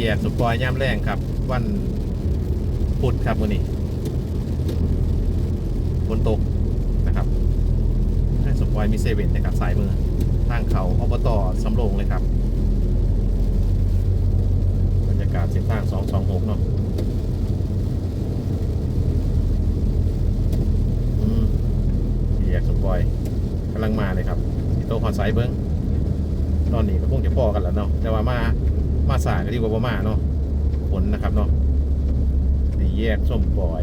แยกสปอยย่ามแรงครับ วันพุธครับวันนี้ฝนตกนะครับให้สปอยมีเซเว่นนะครับสายมือทางเขาอบตสำโรงเลยครับบรรยากาศเส้นทาง226เนาะอืมแยกสปอยกำลังมาเลยครับโตคอนไซต์เบิ้งตอนนี้ก็คงจะพอกันแล้วเนาะแต่ว่ามา มาสายก็ดีกว่าบ่มาเนาะผลนะครับเนาะสี่แยกส้มปล่อย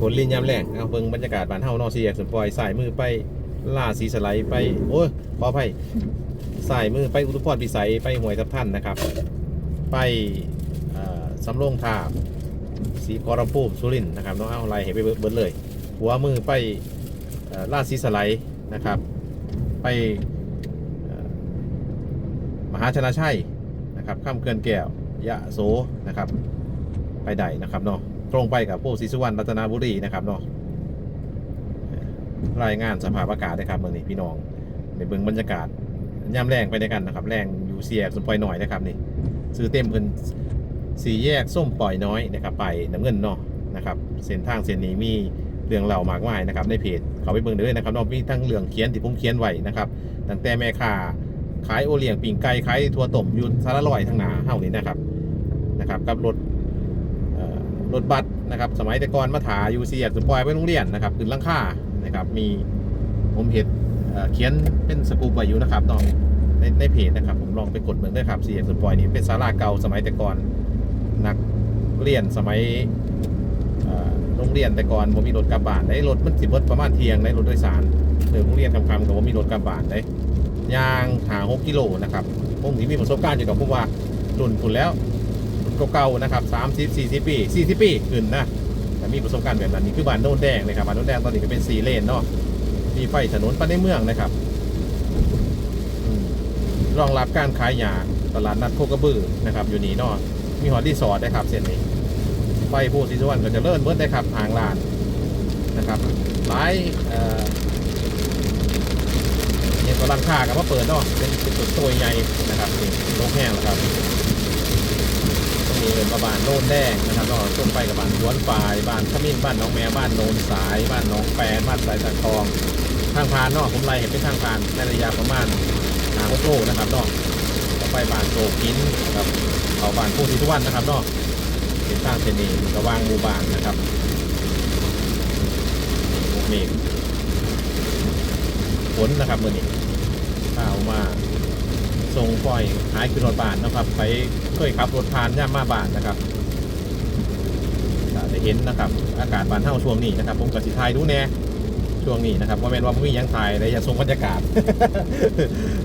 ผลลินยามแรงเอาเบิ่งบรรยากาศบ้านเฮาเนาะสี่แยกส้มปล่อยสายมือไป ล่าสีสไลด์ไป โอ้ยขออภัยสายมือไปอุทุพรพิสัยไปห้วยทับท่านนะครับ ไปสำโรงทาบสีกอรภูมสุรินนะครับเนาะเอาอะไรให้ไปเบิดเลย หัวมือไปอล่าดสีสไลด์นะครับ ไปมหาชนะชัยนะครับข้ามเกินแก้วยะโสนะครับ ไปใดนะครับเนาะตรงไปกับผู้ศรีสุวรรณรัตนบุรีนะครับเนาะเอ่อ รายงานสภาพอากาศนะครับเมื่อนี้พี่น้องในเบื้องบรรยากาศย่ำแรงไปด้วยกันนะครับแรงอยู่เสียกสมปล่อยหน่อยนะครับนี่ซื้อเต็มเพิ่นสี่แยกส้มปล่อยน้อยนะครับไปน้ำเงินเนาะนะครับเส้นทางเส้นนี้มีเรื่องเล่ามากมายนะครับในเพจเขาไปเบิ่งด้เลยนะครับนาะมีทั้งเรื่องเขียนที่ผมเขียนไว้นะครับตั้งแต่แม่ค้าขายโอเลี้ยงปิ่งไก่ขายทัวต้มอยูสารลอยทั้งหนาเฮานี่นะครับนะครับกับรถเอ่อรถบัสนะครับสมัยแต่ก่อนมาถาอยู่เสียกสปอยไปโรงเรียนนะครับขึ้นลังคา นะครับ มีผมเห็นเขียนเป็นสกูปไว้อยู่นะครับน้องในในเพจนะครับ ผมลองไปกดเบิ่งได้ครับเสียกสปอยนี่เป็นศาลาเก่าสมัยแต่ก่อนนักเรียนสมัยโรงเรียนแต่ก่อนผมมีรถกระบะได้รถมันสิบิดประมาณเที่ยงได้รถโดยสารเดินโรงเรียนคำๆกับผมมีรถกระบะได้ยางหาหกกิโลนะครับผมที่มีประสบการณ์อยู่กับผมว่ารุ่นคุณแล้วเก่าๆนะครับสามสิบสี่สิบปีสี่สิบปีขึ้นนะ มีประสบการณ์แบบนั้นนี่คือบ้านโนนแดงนะครับบ้านโนนแดงตอนนี้ก็เป็นสีเลนเนาะมีไฟถนนไปในเมืองนะครับรองรับการขายยาตลาดนัดโคกระบือนะครับ อยู่นี่เนาะมีหอดีสอร์ทนะครับเส้นนี้ไฟผู้สีสวรรค์ก็จะเลื่อนเบิดได้ครับทางลานนะครับหลายเอ่อเนี่ยก็ร้านค้ากับว่าเปิดเนาะเป็นเป็นตัวใหญ่นะครับนี่โรงแห้งนะครับ ตรงนี้เป็นบ้านโน่นแดงนะครับก็ต้นไปกับบ้านสวนฝ่ายบ้านขมิ้นบ้านน้องแมวบ้านโนนสายบ้านน้องแปนบ้านสายตะทอง ทางผ่านนาะผมไล่เห็นเป็นทางผ่านในระยะประมาณหาหกโลนะครับนาะก็ไปบ้านโศกหินนะครับเขาบ้านผู้ศรีทุกวันนะครับนาะเป็นทางเสนนี้มันก็วางมูบานนะครับพวกนี้ฝนนะครับมื่อนี้ข้าวมา ส่งปล่อยหายขึ้นรถบานนะครับ ไปเคยขับรถผ่านย่ามมาบานนะครับก็ได้เห็นนะครับอากาศบานเท่าช่วงนี้นะครับ ผมกับสิทายดูแน่ช่วงนี้นะครับว่าแมนว่ามียังถ่ายเลยอย่าส่งบรรยากาศ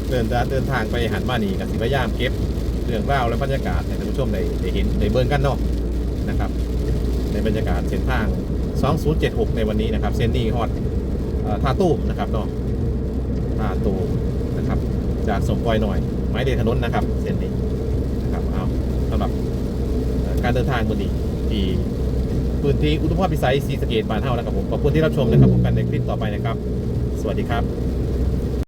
เดินทางเดินทางไปหันมานี่กับสิพยายามเก็บเรื่องราวและบรรยากาศให้ท่านผู้ชมได้ได้เห็นได้เบิ่งกันเนาะนะครับ ในบรรยากาศเส้นทาง 2076 ในวันนี้นะครับ เส้นนี้ฮอดเอ่อท่าตู้นะครับเนาะท่าตู้ จากสมปล่อยหน่อยไม้เดนถนนนะครับเส้นนี้นะครับเอาสำหรับการเดินทางวันนี้ที่พื้นที่อุทุมพรพิสัยสีสเกตบานเท่านะครับผมขอบคุณที่รับชมนะครับพบกันในคลิปต่อไปนะครับ สวัสดีครับ